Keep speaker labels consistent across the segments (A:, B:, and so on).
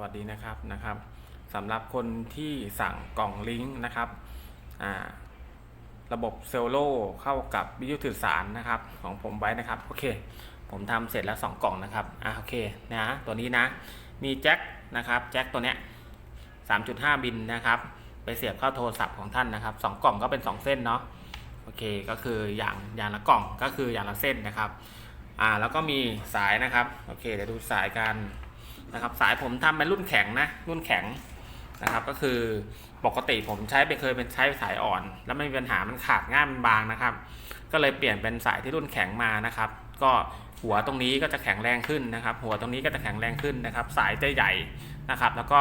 A: วัสดีนะครับนะครับสำหรับคนที่สั่งกล่องลิงก์นะครับอ่าระบบเซลโลเข้ากับวิทยุสื่อสารนะครับ ของผมไว้นะครับโอเค ผมทำเสร็จแล้ว 2 กล่องนะครับอ่าโอเคนะตัวนี้นะ มีแจ็คนะครับแจ็คตัวเนี้ย3.5 บินนะครับ ไปเสียบเข้าโทรศัพท์ของท่านนะครับสองกล่องก็เป็น 2 เส้นเนาะโอเคก็คืออย่างอย่างละกล่องก็คืออย่างละเส้นนะครับอ่าแล้วก็มีสายนะครับโอเคเดี๋ยวดูสายกัน นะครับสายผมทำเป็นรุ่นแข็งนะรุ่นแข็งนะครับ ก็คือปกติผมใช้ไปเคยเป็นใช้สายอ่อน แล้วไม่มีปัญหามันขาดง่ายมันบางนะครับ ก็เลยเปลี่ยนเป็นสายที่รุ่นแข็งมานะครับ ก็หัวตรงนี้ก็จะแข็งแรงขึ้นนะครับ หัวตรงนี้ก็จะแข็งแรงขึ้นนะครับ สายจะใหญ่นะครับ แล้วก็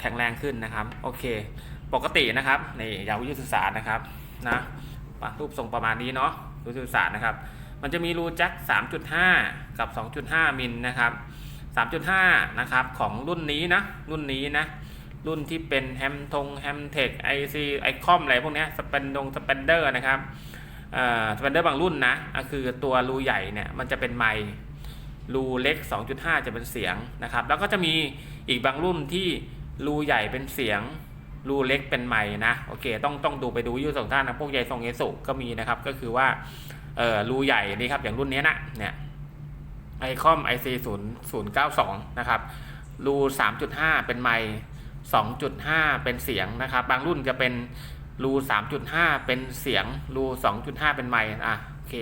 A: แข็งแรงขึ้นนะครับ โอเค ปกตินะครับในยาววิทยุสื่อสารนะครับนะรูปทรงประมาณนี้เนาะวิทยุสื่อสารนะครับ มันจะมีรูแจ็ค3.5 กับ 2.5 มิลนะครับ 3.5 นะครับของรุ่นนี้นะรุ่นนี้นะรุ่นที่เป็นแฮมทงแฮมเทคไอซีไอคอมอะไรพวกนี้สเปนดงสเปนเดอร์นะครับเอ่อสเปนเดอร์บางรุ่นนะคือตัวรูใหญ่เนี่ยมันจะเป็นไมค์รูเล็ก 2.5 จะเป็นเสียงนะครับแล้วก็จะมีอีกบางรุ่นที่รูใหญ่เป็นเสียงรูเล็กเป็นไมค์นะโอเคต้องต้องดูไปดูยูสองท่านนะพวกใหญ่ทรงเอสุก็มีนะครับก็คือว่าเออรูใหญ่นี่ครับอย่างรุ่นนี้นะเนี่ย ไอคอม IC 0 0 9 2 นะครับ รู 3.5 เป็นไมค์2.5 เป็นเสียงนะครับ บางรุ่นจะเป็นรู 3.5 เป็นเสียง รู 2.5 เป็นไมค์อะโอเค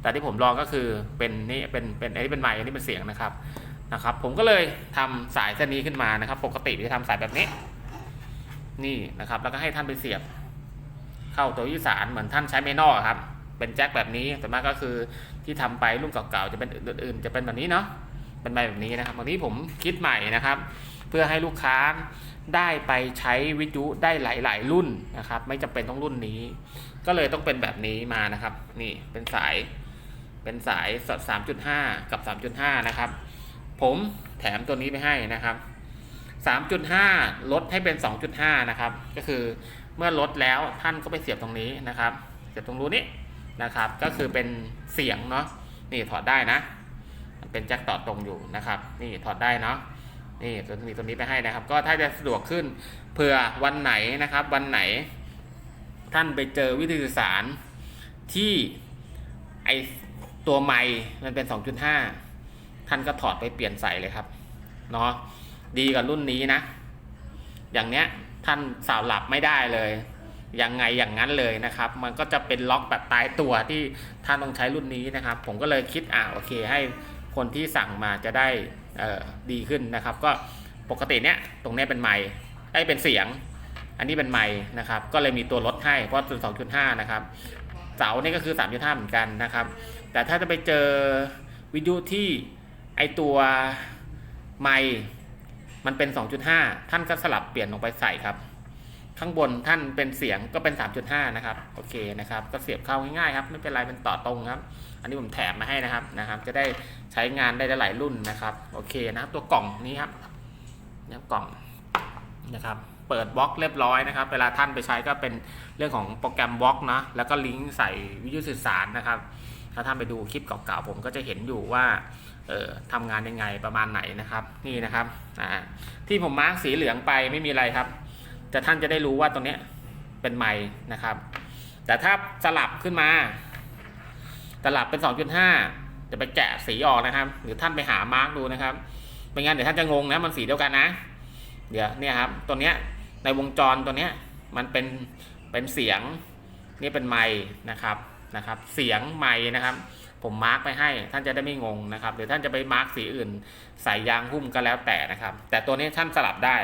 A: แต่ที่ผมลองก็คือเป็นนี่เป็นเป็นอันนี้เป็นไมค์อันนี้เป็นเสียงนะครับนะครับ ผมก็เลยทำสายเส้นนี้ขึ้นมานะครับ ปกติจะทำสายแบบนี้ นี่นะครับ แล้วก็ให้ท่านไปเสียบ เข้าตัววิสารเหมือนท่านใช้เมนอครับ เป็นแจ็คแบบนี้ส่วนมากก็คือที่ทำไปรุ่นเก่าๆจะเป็นอื่นๆจะเป็นแบบนี้เนาะเป็นใบแบบนี้นะครับวันนี้ผมคิดใหม่นะครับ เพื่อให้ลูกค้าได้ไปใช้วิทยุได้หลาย ๆ รุ่นนะครับ ไม่จำเป็นต้องรุ่นนี้ ก็เลยต้องเป็นแบบนี้มานะครับ นี่เป็นสายเป็นสายสด3.5 กับ 3.5 นะครับ ผมแถมตัวนี้ไปให้นะครับ 3.5 ลดให้เป็น 2.5 นะครับ ก็คือเมื่อลดแล้วท่านก็ไปเสียบตรงนี้นะครับ เสียบตรงรูนี้ นะครับ ก็คือเป็นเสียงเนาะนี่ถอดได้นะ มันเป็นแจ็คต่อตรงอยู่นะครับ นี่ถอดได้เนาะนี่ตัวนี้ตัวนี้ไปให้นะครับ ก็ถ้าจะสะดวกขึ้นเผื่อวันไหนนะครับ วันไหน ท่านไปเจอวิทยุสื่อสารที่ไอตัวไมค์มันเป็น 2.5 ท่านก็ถอดไปเปลี่ยนใส่เลยครับเนาะดีกว่ารุ่นนี้นะ อย่างเนี้ยท่านสาวหลับไม่ได้เลย ยังไงอย่างนั้นเลยนะครับ มันก็จะเป็นล็อกแบบตายตัวที่ท่านต้องใช้รุ่นนี้นะครับ ผมก็เลยคิดอ่าโอเค ให้คนที่สั่งมาจะได้ดีขึ้นนะครับ ก็ปกติเนี้ยตรงเนี้ยเป็นไมค์ได้เป็นเสียง อันนี้เป็นไมค์นะครับ ก็เลยมีตัวลดให้เพราะเป็น2.5นะครับเสานี่ก็คือ 3.5 เหมือนกันนะครับ แต่ถ้าจะไปเจอวิทยุที่ไอตัวไมค์มันเป็น 2.5 ท่านก็สลับเปลี่ยนลงไปใส่ครับ ข้างบนท่านเป็นเสียงก็เป็น 3.5 นะครับ โอเคนะครับ ก็เสียบเข้าง่ายๆครับ ไม่เป็นไรเป็นต่อตรงครับ อันนี้ผมแถมมาให้นะครับนะครับ จะได้ใช้งานได้หลายรุ่นนะครับ โอเคนะครับ ตัวกล่องนี้ครับนี่กล่องนะครับ เปิดบล็อกเรียบร้อยนะครับ เวลาท่านไปใช้ก็เป็นเรื่องของโปรแกรมบล็อกนะ แล้วก็ลิงก์ใส่วิทยุสื่อสารนะครับ ถ้าท่านไปดูคลิปเก่าๆผมก็จะเห็นอยู่ว่าเอ่อทำงานยังไงประมาณไหนนะครับ นี่นะครับ อ่า ที่ผมมาร์กสีเหลืองไปไม่มีอะไรครับ แต่ท่านจะได้รู้ว่าตรงนี้เป็นไม้นะครับ แต่ถ้าสลับขึ้นมา สลับเป็น 2.5 จะไปแกะสีออกนะครับ หรือท่านไปหามาร์กดูนะครับไม่งั้นเดี๋ยวท่านจะงงนะมันสีเดียวกันนะ เดี๋ยวเนี่ยครับตัวเนี้ยในวงจรตัวเนี้ยมันเป็นเป็นเสียงนี่เป็นไม้นะครับนะครับ เสียงไม้นะครับ ผมมาร์กไปให้ท่านจะได้ไม่งงนะครับหรือท่านจะไปมาร์กสีอื่น ใส่ยางหุ้มก็แล้วแต่นะครับ แต่ตัวนี้ท่านสลับได้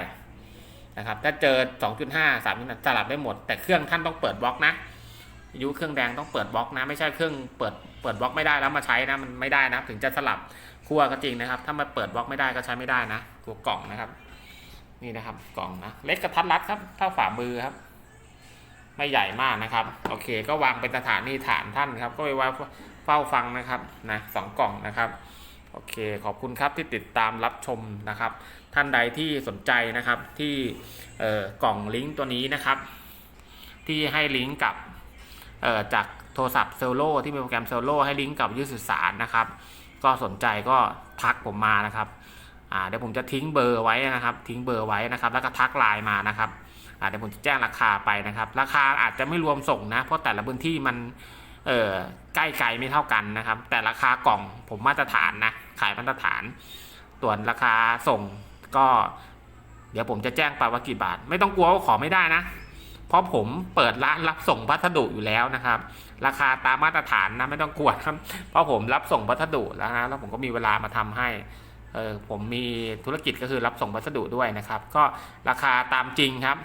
A: นะครับ ถ้าเจอ 2.5 3สลับได้หมด แต่เครื่องท่านต้องเปิดบล็อกนะยุเครื่องแดงต้องเปิดบล็อกนะ ไม่ใช่เครื่องเปิดเปิดบล็อกไม่ได้แล้วมาใช้นะมันไม่ได้นะ ถึงจะสลับขั้วก็จริงนะครับ ถ้ามาเปิดบล็อกไม่ได้ก็ใช้ไม่ได้นะตัวกล่องนะครับ นี่นะครับกล่องนะเล็กกระทัดรัดครับเท่าฝ่ามือครับ ไม่ใหญ่มากนะครับ โอเค ก็วางเป็นสถานีฐานท่านครับ ก็ไปวางเฝ้าฟังนะครับนะสองกล่องนะครับ โอเคขอบคุณครับที่ติดตามรับชมนะครับ ท่านใดที่สนใจนะครับที่กล่องลิงก์ตัวนี้นะครับ ที่ให้ลิงก์กับจากโทรศัพท์เซลโลที่มีโปรแกรมเซลโลให้ลิงก์กับวิทยุสื่อสารนะครับ ก็สนใจก็ทักผมมานะครับเดี๋ยวผมจะทิ้งเบอร์ไว้นะครับ ทิ้งเบอร์ไว้นะครับ แล้วก็ทักไลน์มานะครับเดี๋ยวผมจะแจ้งราคาไปนะครับ ราคาอาจจะไม่รวมส่งนะ เพราะแต่ละพื้นที่มัน เออใกล้ไกลไม่เท่ากันนะครับ แต่ราคากล่องผมมาตรฐานนะขายมาตรฐาน ส่วนราคาส่งก็ เดี๋ยวผมจะแจ้งไปว่ากี่บาท ไม่ต้องกลัวว่าขอไม่ได้นะ เพราะผมเปิดร้านรับส่งพัสดุอยู่แล้วนะครับ ราคาตามมาตรฐานนะไม่ต้องกลัวครับ เพราะผมรับส่งพัสดุแล้วนะแล้วผมก็มีเวลามาทำให้เออผมมีธุรกิจก็คือรับส่งพัสดุด้วยนะครับ ก็ราคาตามจริงครับ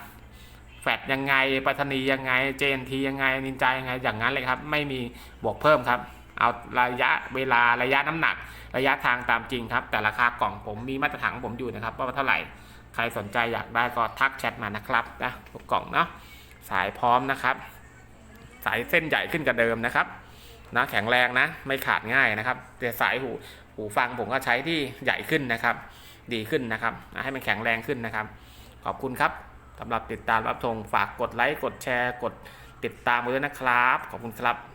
A: แฟดยังไงไปรษณีย์ยังไง JNT ยังไงนินจายังไงอย่างนั้นเลยครับ ไม่มีบวกเพิ่มครับ เอาระยะเวลาระยะน้ำหนัก ระยะทางตามจริงครับ แต่ราคากล่องผมมีมาตรฐานของผมอยู่นะครับว่าเท่าไหร่ใครสนใจอยากได้ก็ทักแชทมานะครับนะทุกกล่องเนาะสายพร้อมนะครับ สายเส้นใหญ่ขึ้นกว่าเดิมนะครับนะแข็งแรงนะไม่ขาดง่ายนะครับแต่สายหูหูฟังผมก็ใช้ที่ใหญ่ขึ้นนะครับ ดีขึ้นนะครับ ให้มันแข็งแรงขึ้นนะครับ ขอบคุณครับ สำหรับติดตามรับชมฝากกดไลค์กดแชร์ กดติดตามไว้ด้วยนะครับ ขอบคุณครับ